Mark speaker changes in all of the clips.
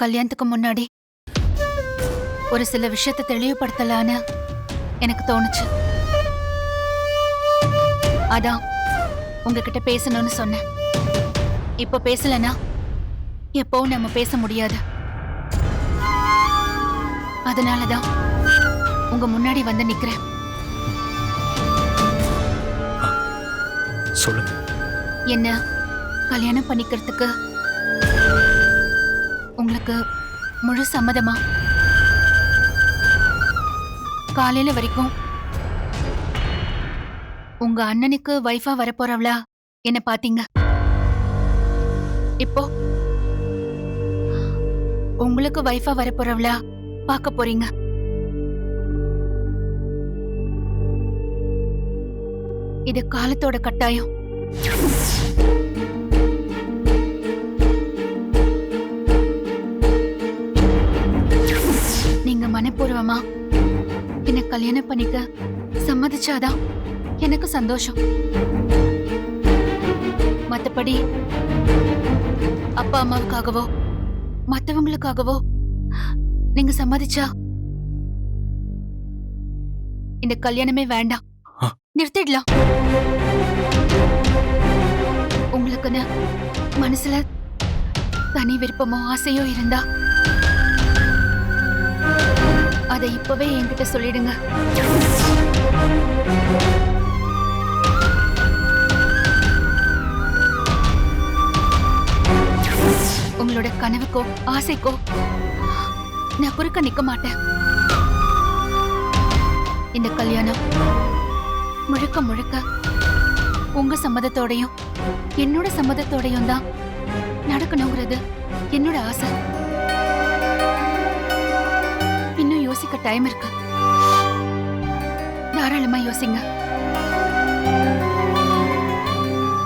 Speaker 1: கல்யாணத்துக்கு முன்னாடி ஒரு சில விஷயத்தை தெளிவுபடுத்தலான்னு எனக்கு தோணுச்சு. அதான் உங்ககிட்ட பேசணும்னு சொன்னேன். இப்போ பேசலனா எப்பவும் நம்ம பேச முடியாது. அதனாலதான் உங்க முன்னாடி வந்து நிக்கிறேன்.
Speaker 2: சொல்லுங்க.
Speaker 1: என்ன கல்யாணம் பண்ணிக்கிறதுக்கு உங்களுக்கு முழு சம்மதமா? காலையில வரைக்கும் உங்க அண்ணனுக்கு வைஃபா வரப்போறவளா? என்ன பாத்தீங்க இப்போ உங்களுக்கு வைஃபா வரப்போறவளா பார்க்க போறீங்க? இது காலத்தோட கட்டாயம். மனப்பூர்வமா? என்ன கல்யாணம் பண்ணிக்க சம்மதிச்சாதான் எனக்கு சந்தோஷம். மத்தபடி அப்பா அம்மாவுக்காகவோ மத்தவங்களுக்காகவோ நீங்க சம்மதிச்சா இந்த கல்யாணமே வேண்டாம். நிறுத்திடலாம். உங்களுக்குன்னு மனசுல தனி விருப்பமோ ஆசையோ இருந்தா அதை இப்பவே என்கிட்ட சொல்லிடுங்க. உங்களோட கனவுக்கோ ஆசைக்கோ நான் குறுக்க நிக்க மாட்டேன். இந்த கல்யாணம் முழுக்க முழுக்க உங்க சம்மதத்தோடையும் என்னோட சம்மதத்தோடையும் தான் நடக்கணுங்கிறது என்னோட ஆசை. இன்னும் டைம் இருக்கு. தாராளமா யோசிங்க.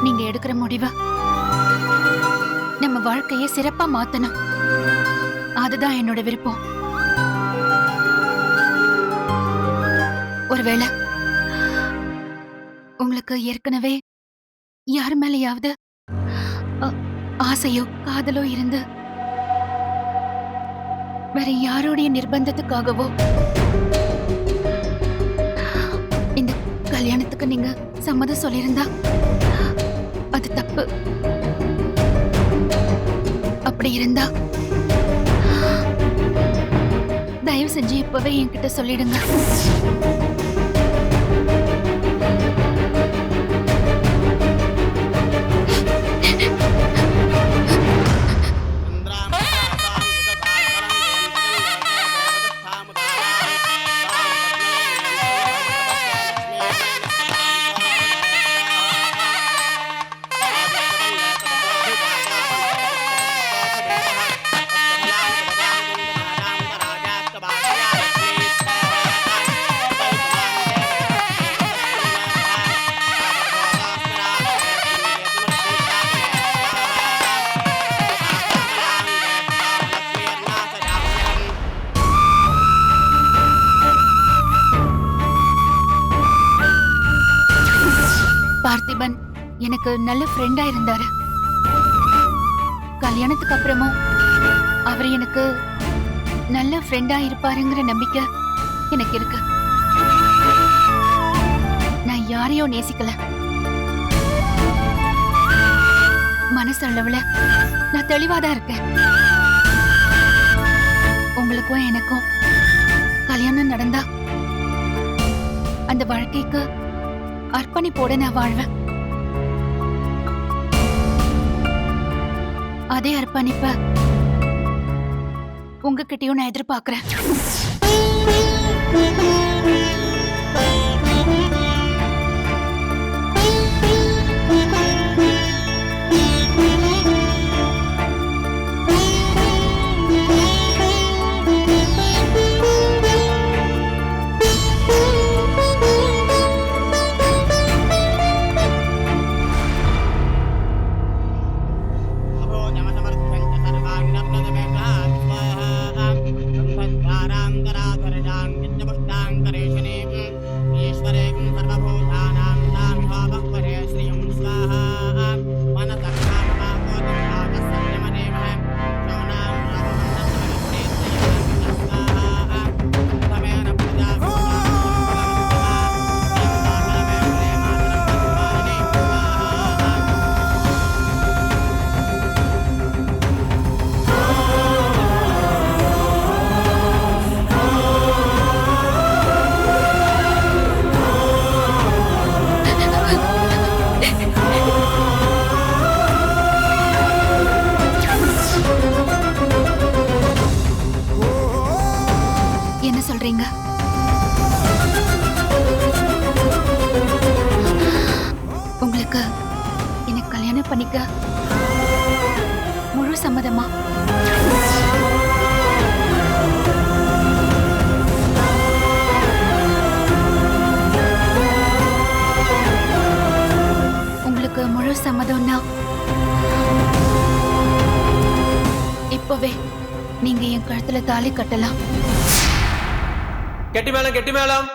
Speaker 1: நீங்க எடுக்கிற முடிவ நம்ம வாழ்க்கையை சிறப்பா மாத்தணும். அதுதான் என்னோட விருப்பம். ஒருவேளை உங்களுக்கு ஏற்கனவே யார் மேலேயாவது ஆசையோ காதலோ இருந்து வேற யாருடைய நிர்பந்தத்துக்காகவோ? இந்த கல்யாணத்துக்கு நீங்க சம்மதம் சொல்லியிருந்தா அது தப்பு. அப்படி இருந்தா தயவு செஞ்சு இப்பவே என்கிட்ட சொல்லிடுங்க. எனக்கு நல்ல ஃப்ரெண்டா இருந்தாரு. கல்யாணத்துக்கு அப்புறமா அவர் எனக்கு நல்ல ஃப்ரெண்டா இருப்பாருங்கிற நம்பிக்கை எனக்கு இருக்கு. நான் யாரையும் நேசிக்கல. மனசளவுல நான் தெளிவாதான் இருக்கேன். உங்களுக்கும் எனக்கும் கல்யாணம் நடந்தா அந்த வாழ்க்கைக்கு அர்ப்பணிப்போட நான் வாழ்வேன். அதே அர்ப்பணிப்ப. உங்ககிட்டயும் நான் எதிர்பார்க்கிறேன். நீங்க என் கழுத்துல தாலி கட்டலாம்.
Speaker 2: கெட்டி மேளம் கெட்டி மேளம்.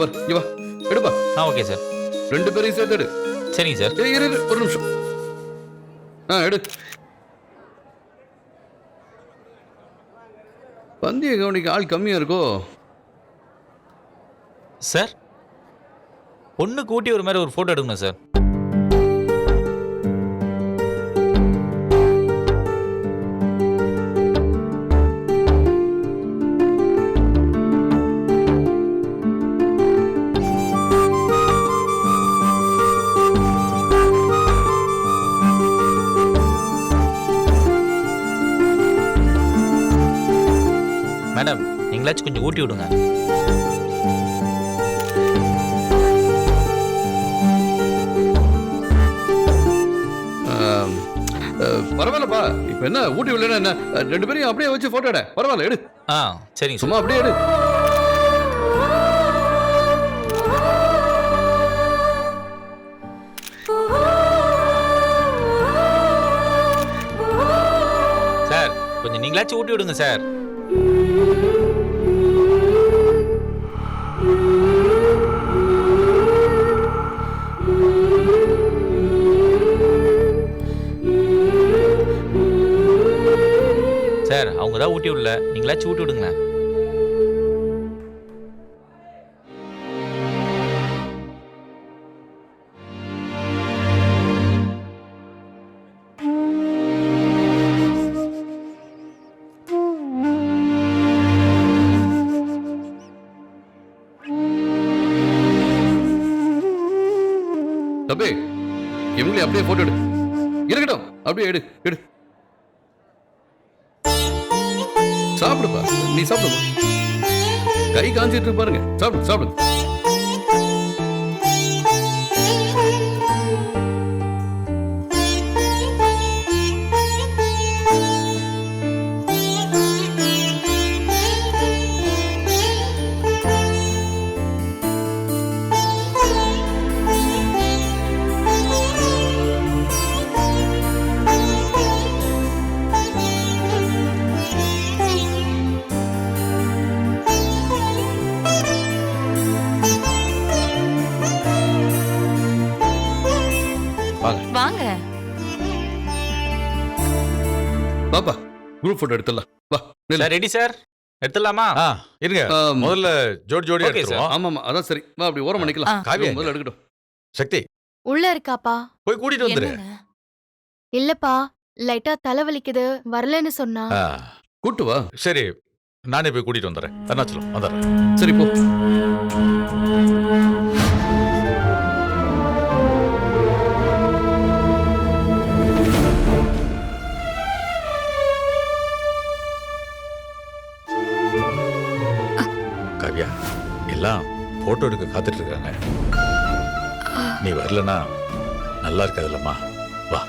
Speaker 3: பாரு இங்க வா. எடுப்பா.
Speaker 4: ஆ ஓகே சார்.
Speaker 3: ரெண்டு பேரையும் சேர்த்து எடு
Speaker 4: சரிங்க சார்.
Speaker 3: இரு இரு, ஒரு நிமிஷம். ஆ எடு. பந்தய கவனிக்க ஆள் கம்மியா இருக்கோ?
Speaker 4: சார் பொண்ணு கூட்டி ஒரு மாதிரி ஒரு ஃபோட்டோ எடுக்கணும் சார். மேடம் நீங்களாச்சும் கொஞ்சம் ஊட்டி விடுங்க.
Speaker 3: பரவாயில்லப்பா. இப்போ என்ன ஊட்டி விடலன்னா என்ன? ரெண்டு பேரையும் அப்படியே வச்சு போட்டோ எடு. பரவாயில்ல எடு.
Speaker 4: ஆ சரிங்க சார்.
Speaker 3: சும்மா அப்படியே எடு.
Speaker 4: சார் கொஞ்சம் நீங்களாச்சும் ஊட்டி விடுங்க சார். ஊட்டி விடல நீங்களாச்சும் ஊட்டி விடுங்க
Speaker 3: தம்பி அப்படியே போட்டோ எடு. இருக்கட்டும். அப்படியே எடு எடு. நீ சாப்பிடுமா கை காஞ்சிட்டு பாருங்க. சாப்பிடு சாப்பிடு. குரூப் போட்டோ எடுத்துடலாம். வா நில்லு.
Speaker 4: Sir ready sir? எடுத்துடலாமா?
Speaker 5: ஆ இருங்க.
Speaker 3: ஆம்,
Speaker 5: முதல்ல ஜோடி ஜோடி
Speaker 4: Okay,
Speaker 5: எடுத்துருவோம்.
Speaker 3: ஆமா ஆமா அதான் சரி. வா அப்படி ஓரம் பண்ணிக்கலாம்.
Speaker 5: காவியா.
Speaker 3: முதல்ல எடுக்கட்டும்.
Speaker 5: சக்தி.
Speaker 6: உள்ள இருக்காப்பா.
Speaker 5: போய் கூட்டிட்டு வந்துரு.
Speaker 6: இல்லப்பா லைட்டா தலைவலிக்குது. வரலன்னு சொன்னா.
Speaker 5: ஆ,
Speaker 3: கூட்டு வா.
Speaker 5: சரி நானே போய் கூட்டிட்டு வந்துடுறேன் அருணாச்சலம் வந்துடுறேன்
Speaker 3: சரி போ.
Speaker 5: எல்லாம் போட்டோ எடுக்க காத்துட்டு இருக்காங்க நீ வரலனா நல்லா இருக்காதுல்லம்மா வா.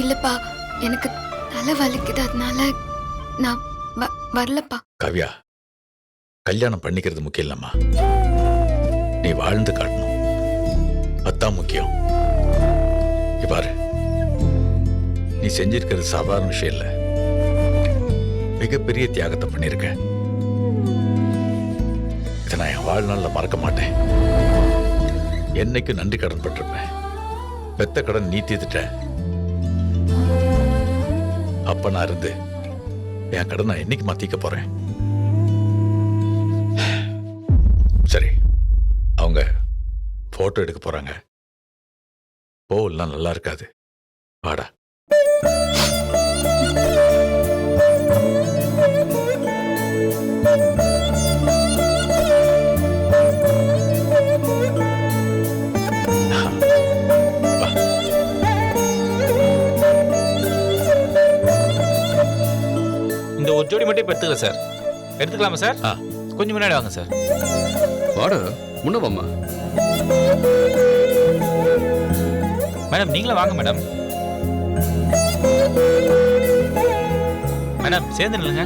Speaker 6: இல்லப்பா. எனக்கு தலை வலிக்குது. அதனால நான் வரலப்பா.
Speaker 5: காவியா கல்யாணம் பண்ணிக்கிறது முக்கியம் இல்லம்மா. நீ வாழ்ந்து காட்டணும். அதான் முக்கியம். பாரு. நீ செஞ்சிருக்கிறது சாதாரண விஷயம் இல்ல. மிகப்பெரிய தியாகத்தை பண்ணிருக்க. இதை நான் என் வாழ்நாளில் மறக்க மாட்டேன். என்னைக்கு நன்றி கடன் பட்டிருப்பேன் பெத்த கடன் நீ தீர்த்துட்ட. அப்ப நான் இருந்து என் கடன் நான் என்னைக்கு மாத்திக்க போறேன்? சரி அவங்க போட்டோ எடுக்க போறாங்க. போகலாம் நல்லா இருக்காது. வாடா.
Speaker 4: ஒரு ஜோடி மட்டும் இப்போ எடுத்துக்கலாம் சார். எடுத்துக்கலாமா சார்?
Speaker 5: ஆ.
Speaker 4: கொஞ்சம் முன்னாடி வாங்க சார்.
Speaker 3: வாடா முன்ன வாம்மா.
Speaker 4: மேடம் நீங்களும் வாங்க மேடம். மேடம் சேர்ந்து நில்லுங்க.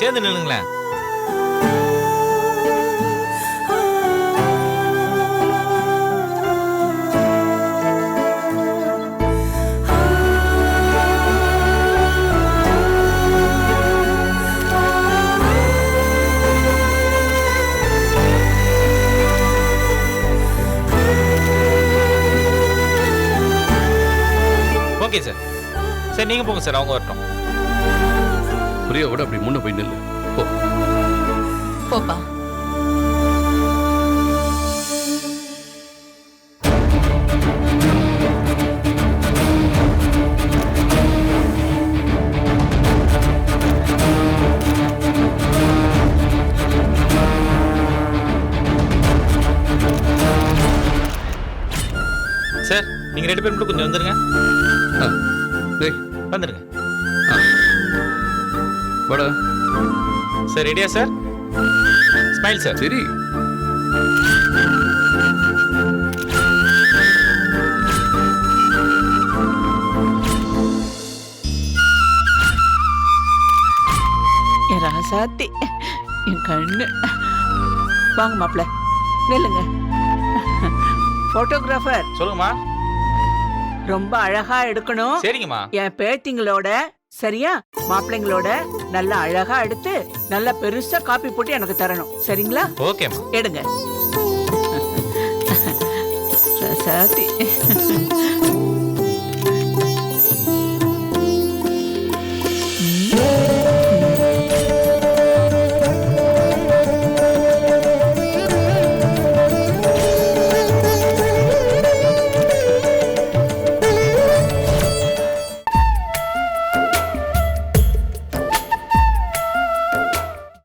Speaker 4: சேர்ந்து நில்லுங்களேன். ஓகே சார் சரி நீங்கள் போங்க சார் அவங்க வரட்டும்.
Speaker 3: பிரியாவோட அப்படி முன்ன போய் நில்லு. போ.
Speaker 1: போப்பா.
Speaker 4: சார் நீங்க ரெண்டு பேரும் மட்டும் கொஞ்சம் வந்துருங்க. வந்துருங்க
Speaker 3: வாடா
Speaker 4: சார் ரெடியா சார்? ஸ்மைல் சார்
Speaker 3: சரி.
Speaker 7: என் ராசாத்தி என் கண்ணு. வாங்க மாப்பிள்ள. நில்லுங்க. போட்டோகிராஃபர்
Speaker 4: சொல்லுங்கம்மா.
Speaker 7: ரொம்ப அழகா எடுக்கணும்.
Speaker 4: சரிங்கம்மா.
Speaker 7: என் பேத்திங்களோட சரியா மாப்பிள்ளைங்களோட நல்லா அழகா எடுத்து நல்லா பெருசா காப்பி போட்டு எனக்கு தரணும் சரிங்களா
Speaker 4: ஓகேம்மா
Speaker 7: எடுங்க ராசாத்தி